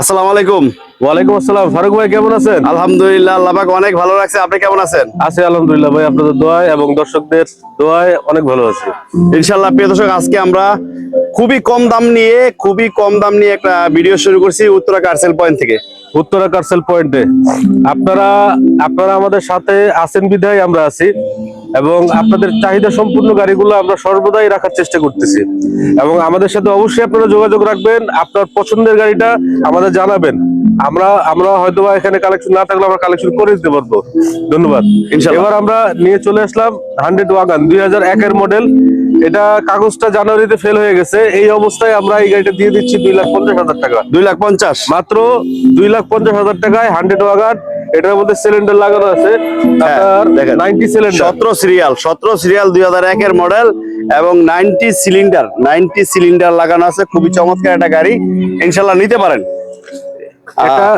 আসসালামু আলাইকুম। ওয়ালাইকুম আসসালাম। ফারুক ভাই কেমন আছেন? আলহামদুলিল্লাহ আল্লাহ পাক অনেক ভালো লাগছে আপনি কেমন আছেন? আছি আলহামদুলিল্লাহ ভাই আপনাদের দোয়ায় এবং দর্শকদের দোয়ায় অনেক ভালো আছি। ইনশাল্লাহ প্রিয় দর্শক আজকে আমরা খুবই কম দাম নিয়ে খুবই কম দাম নিয়ে একটা ভিডিও শুরু করছি উত্তরা কার্সেল পয়েন্ট থেকে। উত্তরা কার্সেল পয়েন্টে। আপনারা আপনারা আমাদের সাথে আছেন বিধায় আমরা আছি এবং আপনাদের চাহিদা সম্পূর্ণ গাড়িগুলো আমরা সর্বদাই রাখার চেষ্টা করতেছি। এবং আমাদের সাথে অবশ্যই আপনারা যোগাযোগ রাখবেন আপনার পছন্দের গাড়িটা আমাদের জানাবেন। আমরা আমরা হয়তো বা এখানে কালেকশন না থাকলে আমরা কালেকশন করে দিতে পারব। ধন্যবাদ। এবার আমরা নিয়ে চলে আসলাম হান্ড্রেড ওয়াগান দুই হাজার একের মডেল এটা কাগজটা জানুয়ারিতে ফেল হয়ে গেছে। এই অবস্থায় আমরা এই গাড়িটা দিয়ে দিচ্ছি দুই লাখ পঞ্চাশ হাজার টাকা। দুই লাখ পঞ্চাশ? মাত্র দুই লাখ পঞ্চাশ হাজার টাকায় হান্ড্রেড ওয়াগান। এটার মধ্যে সিলিন্ডার লাগানো আছে। নাইনটি সিলিন্ডার সতেরো সিরিয়াল সতেরো সিরিয়াল দুই হাজার একের মডেল এবং নাইনটি সিলিন্ডার নাইনটি সিলিন্ডার লাগানো আছে। খুবই চমৎকার একটা গাড়ি। ইনশাল্লাহ নিতে পারেন। এটা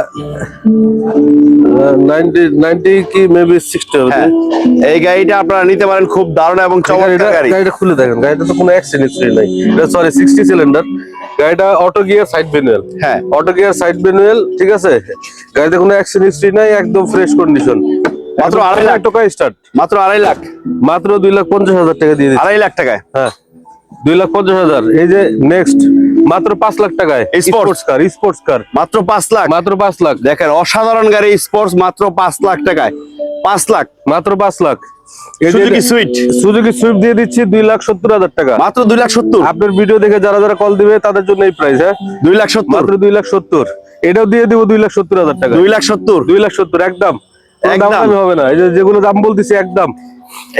নাইনটি নাইনটি কি মেবি সিক্সটি হবে হ্যাঁ। এই গাড়িটা আপনারা নিতে পারেন খুব দারুণ এবং চমৎকার গাড়িটা গাড়ি। গাড়িটা খুলে দেখেন গাড়িটা তো কোনো অ্যাক্সিডেন্ট নাই। এটা সরি সিক্সটি সিলিন্ডার গাড়িটা অটো গিয়ার সাইড ম্যানুয়াল হ্যাঁ। অটো গিয়ার সাইড ম্যানুয়াল ঠিক আছে? গাড়িতে কোনো অ্যাক্সিডেন্ট হিস্ট্রি নাই একদম ফ্রেশ কন্ডিশন মাত্র আড়াই লাখ। টাকা স্টার্ট মাত্র আড়াই লাখ। মাত্র দুই লাখ পঞ্চাশ হাজার টাকা দিয়ে দিচ্ছি। আড়াই লাখ টাকায়। হ্যাঁ। দুই লাখ পঞ্চাশ হাজার। এই যে নেক্সট মাত্র পাঁচ লাখ টাকায়। স্পোর্টস কার স্পোর্টস কার মাত্র পাঁচ লাখ? মাত্র পাঁচ লাখ। দেখেন অসাধারণ গাড়ি স্পোর্টস মাত্র পাঁচ লাখ টাকায়। পাঁচ লাখ। মাত্র পাঁচ lakh. Suzuki sweet Suzuki Swift দিয়ে দিচ্ছি দুই লাখ সত্তর হাজার টাকা। মাত্র দুই লাখ সত্তর? আপনার ভিডিও দেখে যারা যারা কল দিবে তাদের জন্য এই প্রাইস হ্যাঁ? দুই লাখ সত্তর? মাত্র দুই লাখ সত্তর। এটাও দিয়ে দিব দুই লাখ সত্তর হাজার টাকা। দুই লাখ সত্তর? দুই লাখ সত্তর একদম। হবে না। যে যেগুলো দাম বলতেছি একদম।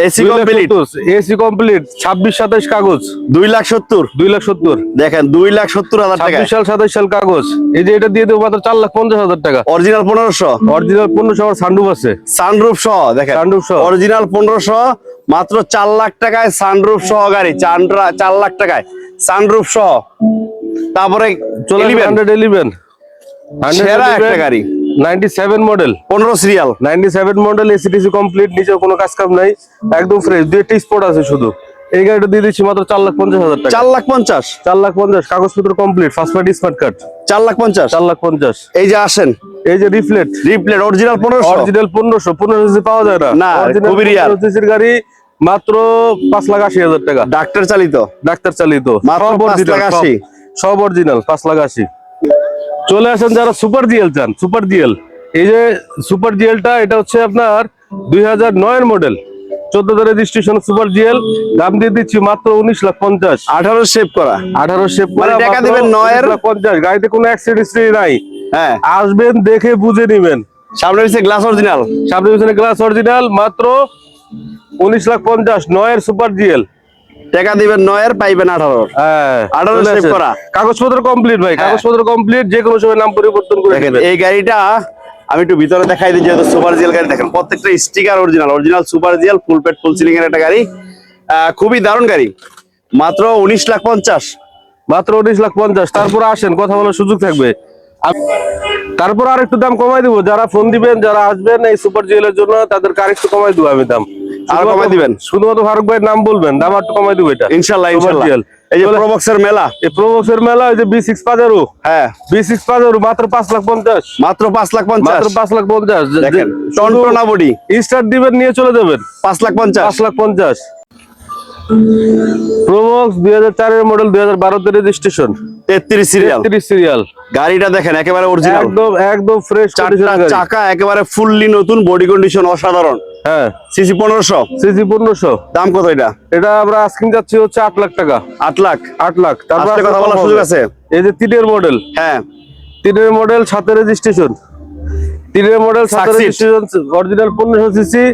এসি কমপ্লিট এসি কমপ্লিট ছাব্বিশ সাতাইশ কাগজ। দুই লাখ সত্তর। দুই লাখ সত্তর। দেখেন দুই লাখ সত্তর হাজার টাকা ছাব্বিশ সাল সাতাইশ সাল কাগজ। এই যে এটা দিয়ে দেবো মাত্র চার লাখ পঞ্চাশ হাজার টাকা। অরিজিনাল পনেরোশো। অরিজিনাল পনেরোশো আমার সান্ডুপ আছে। সানরুফ সহ দেখেন। Sunroof সহ। অরিজিনাল পনেরোশো মাত্র চার লাখ টাকায় সানরুফ সহ গাড়ি। চার চার লাখ টাকায়। সানরুফ সহ। তারপরে চলে হান্ড্রেড ইলেভেন সেরা একটা গাড়ি। Ninety seven model. Serial model ACTC complete নিচে কোনো কাজ কাম নাই। একদম ফ্রেশ দুই একটা স্পট আছে শুধু। এই গাড়িটা দিয়ে দিচ্ছি মাত্র লাখ পঞ্চাশ হাজার টাকা। চার লাখ পঞ্চাশ। চার লাখ পঞ্চাশ কাগজপত্র complete first party smart card lakh পঞ্চাশ। চার লাখ পঞ্চাশ। এই যে আসেন। এই যে রিফ্লেট অরিজিনাল পাওয়া যায় না। না, খুবই rare। 1500 সিসির গাড়ি মাত্র পাঁচ লাখ আশি হাজার টাকা। ডাক্তার চালিত। ডাক্তার চালিত। মাত্র সব লাখ অরিজিনাল পাঁচ লাখ আশি। চলে আসেন যারা সুপার জিএল চান সুপার জিএল। এই যে সুপার জিএলটা এটা হচ্ছে আপনার দুই হাজার নয়ের মডেল। চোদ্দ রেজিস্ট্রেশন সুপার জিএল দাম দিয়ে দিচ্ছি মাত্র উনিশ লাখ পঞ্চাশ। আঠারো শেপ করা। আঠারো শেপ মানে টাকা দিবেন নয়ের? পঞ্চাশ। গাড়িতে কোনো অ্যাক্সিডেন্ট নাই। হ্যাঁ। আসবেন দেখে বুঝে নিবেন। সামনে গ্লাস অরিজিনাল সামনে পিছনে গ্লাস অরিজিনাল মাত্র উনিশ লাখ পঞ্চাশ নয়ের সুপার জিএল। টাকা দিবেন নয়ের পাইবেন আঠারোর। হ্যাঁ আঠারো চলে করা। কাগজপত্র কমপ্লিট ভাই হ্যাঁ। কাগজপত্র কমপ্লিট যে কোনো সময় নাম পরিবর্তন করে এই গাড়িটা আমি একটু ভিতরে দেখাই দিই যেহেতু সুপার জিএল গাড়ি। দেখেন প্রত্যেকটা sticker original original super GL full পেট ফুল সিলিং এর একটা গাড়ি। খুবই দারুণ গাড়ি। মাত্র উনিশ লাখ পঞ্চাশ। মাত্র উনিশ লাখ পঞ্চাশ। তারপর আসেন কথা বলার সুযোগ থাকবে। তারপর আর একটু দাম কমাই দিব। যারা ফোন দিবেন যারা আসবেন এই সুপার জিএল এর জন্য তাদেরকে আর একটু কমাই দিব আমি দাম। আর কমাই দিবেন? শুধুমাত্র ফারুক ভাইয়ের নাম বলবেন দাম একটু কমাই দিব এটা। ইনশাল্লাহ Super এই যে প্রবক্সের মেলা। এই প্রবক্সের মেলা ওই যে বি সিক্স পাজারো হ্যাঁ। বি সিক্স পাজারু মাত্র পাঁচ লাখ পঞ্চাশ। মাত্র পাঁচ লাখ পঞ্চাশ। মাত্র পাঁচ লাখ পঞ্চাশ। বডি। দিবেন নিয়ে চলে যাবেন। পাঁচ লাখ পঞ্চাশ। পাঁচ লাখ পঞ্চাশ। প্রোবক্স দুই হাজার চারের মডেল দুই হাজার বারোতে রেজিস্ট্রেশন তেত্রিশ সিরিয়াল সিরিয়াল গাড়িটা দেখেন একেবারে অরিজিনাল একদম একদম ফ্রেশ চাকা একেবারে ফুললি নতুন বডি কন্ডিশন অসাধারণ। হ্যাঁ। সিসি পনেরোশো। সিসি পনেরোশো। দাম কত এটা? এটা আমরা যাচ্ছি হচ্ছে আট লাখ টাকা। আট লাখ। আট লাখ। তারপর কথা কম বলার হবে। সুযোগ আছে? এই যে তিনের মডেল হ্যাঁ। তিনের মডেল সাথে রেজিস্ট্রেশন তিনের মডেল সাথে Succeed। রেজিস্ট্রেশন অরিজিনাল পনেরোশো সিসি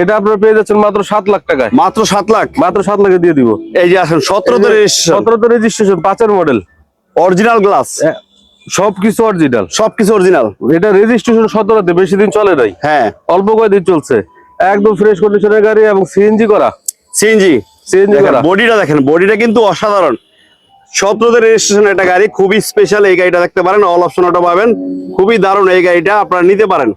এটা আপনারা পেয়ে যাচ্ছেন মাত্র সাত লাখ টাকায়। মাত্র সাত লাখ? মাত্র সাত লাখে দিয়ে দিব। এই যে আসেন সতেরো তো রেজিস্ট্রেশন পাঁচের মডেল অরিজিনাল গ্লাস সবকিছু অরিজিনাল সবকিছু অরিজিনাল এটা রেজিস্ট্রেশন সতেরোতে বেশি দিন চলে নাই। হ্যাঁ। অল্প কয়েকদিন চলছে। একদম ফ্রেশ কন্ডিশনের গাড়ি এবং সিএনজি করা। সিএনজি সিএনজি করা। বডিটা দেখেন বডিটা কিন্তু অসাধারণ। সতেরোতে রেজিস্ট্রেশন একটা গাড়ি খুবই স্পেশাল এই গাড়িটা দেখতে পারেন অল অপশন অটো পাবেন। খুবই দারুণ এই গাড়িটা আপনারা নিতে পারেন।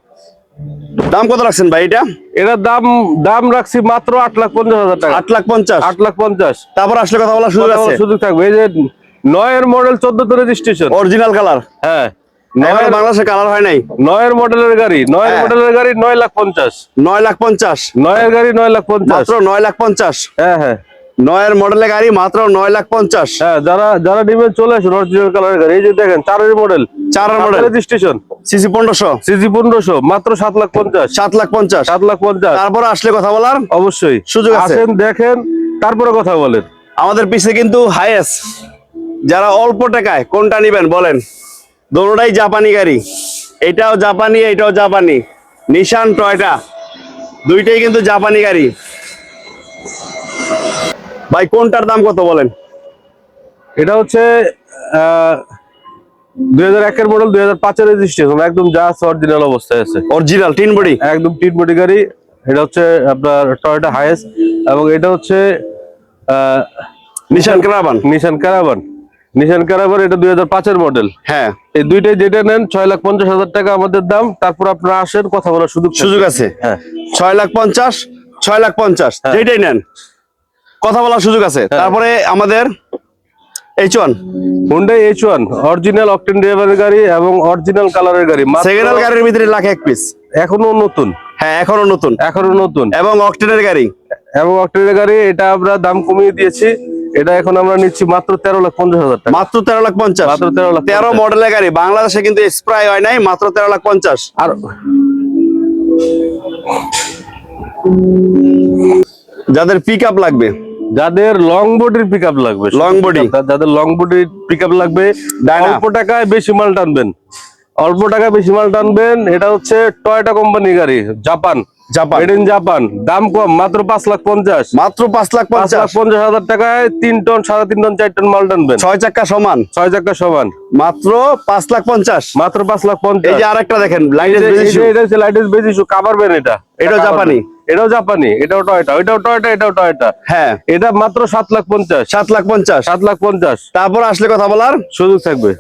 দাম কত রাখছেন ভাই এটা? এটার দাম দাম রাখছি মাত্র আট লাখ পঞ্চাশ হাজার টাকা। আট লাখ পঞ্চাশ? আট লাখ পঞ্চাশ। তারপর আসলে কথা বলার সুযোগ আছে? সুযোগ থাকবে। এই যে নয়ের মডেল চোদ্দ তো রেজিস্ট্রেশন অরিজিনাল কালার হ্যাঁ বাংলাদেশে কালার হয় নাই? নয়ের মডেলের গাড়ি। নয়ের হ্যাঁ। মডেলের গাড়ি নয় লাখ পঞ্চাশ। নয় লাখ পঞ্চাশ। নয়ের গাড়ি নয় লাখ পঞ্চাশ। নয় লাখ পঞ্চাশ। হ্যাঁ হ্যাঁ। নয়ের মডেলের গাড়ি মাত্র নয় লাখ পঞ্চাশ। হ্যাঁ যারা যারা নিবেন চলে আসুন অরিজিনাল কালারের গাড়ি। এই যে দেখেন চারের মডেল চারের মডেল রেজিস্ট্রেশন সিসি পনেরোশো। সিজি পনেরোশো মাত্র সাত লাখ পঞ্চাশ। সাত লাখ পঞ্চাশ। সাত লাখ পঞ্চাশ। তারপর আসলে কথা বলার অবশ্যই। সুযোগ। আসেন দেখেন তারপরে কথা বলেন। আমাদের পিছে কিন্তু হাইয়েস্ট যারা অল্প টাকায় কোনটা নিবেন বলেন। দোনোটাই জাপানি গাড়ি। এটাও জাপানি এটাও জাপানি। নিশান টয়টা দুইটাই কিন্তু জাপানি গাড়ি। ভাই কোনটার দাম কত বলেন? এটা হচ্ছে দুই হাজার একের মডেল দুই হাজার পাঁচের রেজিস্ট্রেশন একদম যা আছে অরিজিনাল অবস্থায় আছে। অরিজিনাল তিন বডি? একদম টিট বডি গাড়ি। এটা হচ্ছে আপনার টয়োটা এবং এটা হচ্ছে নিশান ক্রাবান নিশান নিশান এটা দুই হাজার পাঁচের মডেল হ্যাঁ। এই দুইটাই যেটা নেন ছয় লাখ পঞ্চাশ হাজার টাকা আমাদের দাম। তারপর আপনারা আসেন কথা বলার সুযোগ সুযোগ আছে? হ্যাঁ। ছয় লাখ পঞ্চাশ ছয় লাখ পঞ্চাশ যেটাই নেন। কথা বলার সুযোগ আছে। তারপরে আমাদের H one Hyundai H one original octane ড্রাইভারের গাড়ি এবং অরিজিনাল কালারের গাড়ি মাত্র সেকেন্ড হ্যান্ড গাড়ির ভিতরে লাখ এক পিস এখনও নতুন। হ্যাঁ এখনও নতুন। এখনও নতুন। এবং অকটেনের গাড়ি। এবং অকটেনের গাড়ি এটা আমরা দাম কমিয়ে দিয়েছি। এটা এখন আমরা নিচ্ছি মাত্র তেরো লাখ পঞ্চাশ হাজার টাকা। মাত্র তেরো লাখ পঞ্চাশ। মাত্র তেরো লাখ তেরো মডেলের গাড়ি। বাংলাদেশে কিন্তু স্প্রাই হয় নাই মাত্র তেরো লাখ পঞ্চাশ। আর যাদের পিক আপ লাগবে। যাদের লং বডির পিক আপ লাগবে লং বডি যাদের লং বডির পিক আপ লাগবে অল্প টাকায় বেশি মাল টানবেন। অল্প টাকায় বেশি মাল টানবেন এটা হচ্ছে টয়টা কোম্পানি গাড়ি Japan Japan. Made in Japan দাম কম মাত্র পাঁচ লাখ পঞ্চাশ। মাত্র পাঁচ লাখ পঞ্চাশ। পঞ্চাশ হাজার টাকায় তিন টন সাড়ে তিন টন চার টন মাল টানবেন। ছয় চাকা সমান। ছয় চাকা সমান। মাত্র পাঁচ লাখ পঞ্চাশ। মাত্র পাঁচ লাখ এই পঞ্চাশ যে এই যে- এটা জাপানি। এটাও জাপানি এটাও টয়টা ওইটাও টয়টা এটাও টয়টা হ্যাঁ। এটা মাত্র সাত লাখ পঞ্চাশ। সাত লাখ পঞ্চাশ। সাত লাখ পঞ্চাশ। তারপর আসলে কথা বলার সুযোগ থাকবে।